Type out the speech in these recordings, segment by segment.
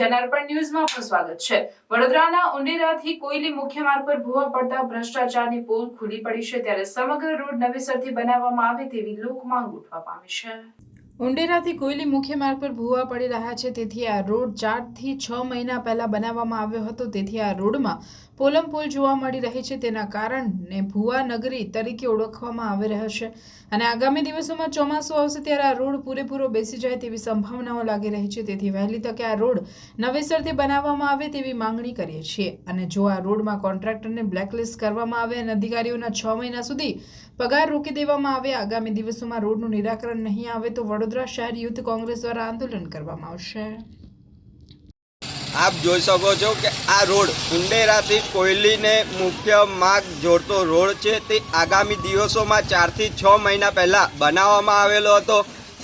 જનાર્પણ ન્યૂઝમાં આપનું સ્વાગત છે. વડોદરાના ઉંડેરાથી કોયલી મુખ્ય માર્ગ પર ભૂવા પડતા ભ્રષ્ટાચારની પોલ ખુલી પડી છે, ત્યારે સમગ્ર રોડ નવેસરથી બનાવવામાં આવે તેવી લોક માંગ ઉઠવા પામી છે. ઉંડેરાથી કોયલી મુખ્ય માર્ગ પર ભૂવા પડી રહ્યા છે. તેથી આ રોડ ચારથી છ મહિના પહેલા બનાવવામાં આવ્યો હતો. તેથી આ રોડમાં પોલમ પોલ જોવા મળી રહી છે. તેના કારણને ભુવા નગરી તરીકે ઓળખવામાં આવી રહ્યો છે. અને આગામી દિવસોમાં ચોમાસું આવશે ત્યારે આ રોડ પૂરેપૂરો બેસી જાય તેવી સંભાવનાઓ લાગી રહી છે. તેથી વહેલી તકે આ રોડ નવેસરથી બનાવવામાં આવે તેવી માંગણી કરીએ છીએ. અને જો આ રોડમાં કોન્ટ્રાક્ટરને બ્લેકલિસ્ટ કરવામાં આવે અને અધિકારીઓના છ મહિના સુધી પગાર રોકી દેવામાં આવે, આગામી દિવસોમાં રોડનું નિરાકરણ નહીં આવે તો વડોદરા શહેર યુથ કોંગ્રેસ દ્વારા આંદોલન કરવામાં આવશે. આપ જોઈ શકો છો કે આ રોડ ઉંડેરાથી કોયલીને મુખ્ય માર્ગ જોડતો રોડ છે. તે આગામી દિવસોમાં ચારથી છ મહિના પહેલાં બનાવવામાં આવેલો હતો.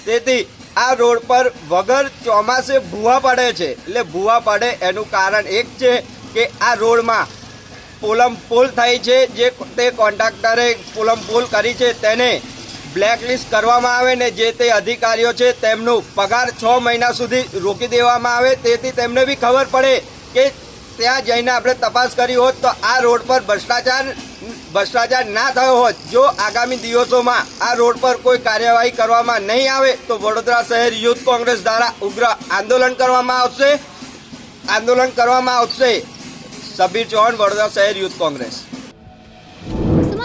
તેથી આ રોડ પર વગર ચોમાસે ભૂવા પડે છે. એટલે ભૂવા પડે એનું કારણ એક છે કે આ રોડમાં પોલમ પુલ થઈ છે. જે તે કોન્ટ્રાક્ટરે પોલમ પુલ કરી છે તેને બ્લેકલિસ્ટ કરવામાં આવે ને જે તે અધિકારીઓ છે તેમનું પગાર છ મહિના સુધી રોકી દેવામાં આવે, તેથી તેમને બી ખબર પડે કે ત્યાં જઈને આપણે તપાસ કરી હોત તો આ રોડ પર ભ્રષ્ટાચાર ભ્રષ્ટાચાર ના થયો હોત. જો આગામી દિવસોમાં આ રોડ પર કોઈ કાર્યવાહી કરવામાં નહીં આવે, તો વડોદરા શહેર યુથ કોંગ્રેસ દ્વારા ઉગ્ર આંદોલન કરવામાં આવશે. આંદોલન કરવામાં આવશે. સબીર ચૌહાણ, વડોદરા શહેર યુથ કોંગ્રેસ.